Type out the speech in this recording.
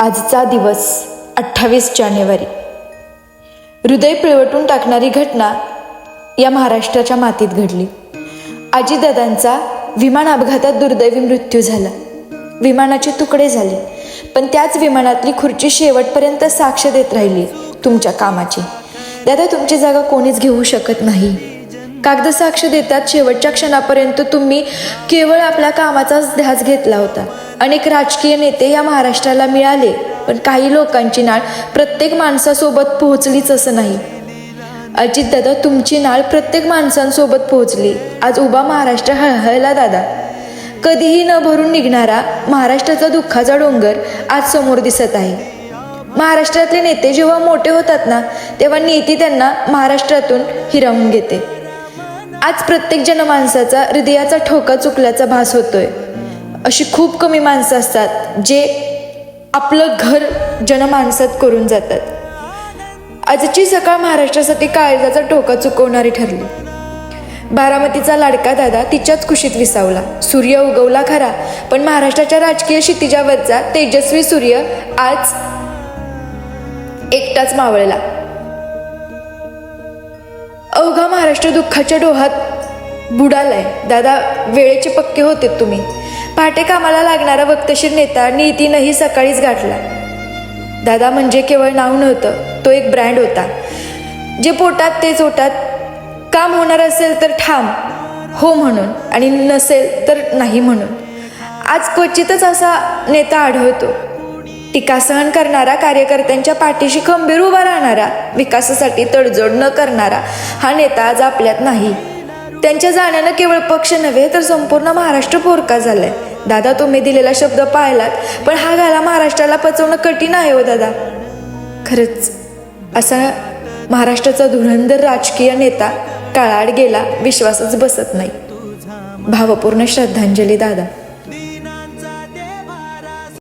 आजचा दिवस अठ्ठावीस जानेवारी. हृदय पिळवटून टाकणारी घटना या महाराष्ट्राच्या मातीत घडली. आजीदादांचा विमान अपघातात दुर्दैवी मृत्यू झाला. विमानाचे तुकडे झाले पण त्याच विमानातली खुर्ची शेवटपर्यंत साक्ष देत राहिली तुमच्या कामाची. दादा तुमची जागा कोणीच घेऊ शकत नाही. कागद साक्ष देतात. शेवटच्या क्षणापर्यंत तुम्ही केवळ आपल्या कामाचाच ध्यास घेतला होता. अनेक राजकीय नेते या महाराष्ट्राला मिळाले पण काही लोकांची नाळ प्रत्येक माणसासोबत पोहोचलीच असं नाही. अजित दादा तुमची नाळ प्रत्येक माणसांसोबत पोहोचली. आज उभा महाराष्ट्र हळहळला दादा. कधीही न भरून निघणारा महाराष्ट्राचा दुःखाचा डोंगर आज समोर दिसत आहे. महाराष्ट्रातले नेते जेव्हा मोठे होतात ना तेव्हा नीती त्यांना महाराष्ट्रातून हिरावून घेते. आज प्रत्येक जनमानसाचा हृदयाचा ठोका चुकल्याचा भास होतोय. अशी खूप कमी माणसं असतात जे आपलं घर जनमानसात करून जातात. आजची सकाळ महाराष्ट्रासाठी काळजाचा ठोका चुकवणारी ठरली. बारामतीचा लाडका दादा तिच्याच कुशीत विसावला. सूर्य उगवला खरा पण महाराष्ट्राच्या राजकीय क्षितिजावरचा तेजस्वी सूर्य आज एकटाच मावळला. महाराष्ट्र दुःखाच्या डोहात बुडालाय. दादा वेळेचे पक्के होते तुम्ही. पहाटे कामाला लागणारा वक्तशीर नेता नीतीनंही सकाळीच गाठला. दादा म्हणजे केवळ नाव नव्हतं तो एक ब्रँड होता. जे पोटात तेच ओटात काम होणार असेल तर ठाम हो म्हणून आणि नसेल तर नाही म्हणून. आज क्वचितच असा नेता आढळतो. टीका सहन करणारा कार्यकर्त्यांच्या पाठीशी खंबीर उभा राहणारा विकासासाठी तडजोड न करणारा हा नेता आज आपल्यात नाही. त्यांच्या जाण्यानं केवळ पक्ष नव्हे तर संपूर्ण महाराष्ट्र पोरका झालाय. दादा तुम्ही दिलेला शब्द पाळलात पण हा घाला महाराष्ट्राला पचवणं कठीण आहे हो दादा. खरंच असा महाराष्ट्राचा धुरंधर राजकीय नेता काळाड गेला विश्वासच बसत नाही. भावपूर्ण श्रद्धांजली दादा.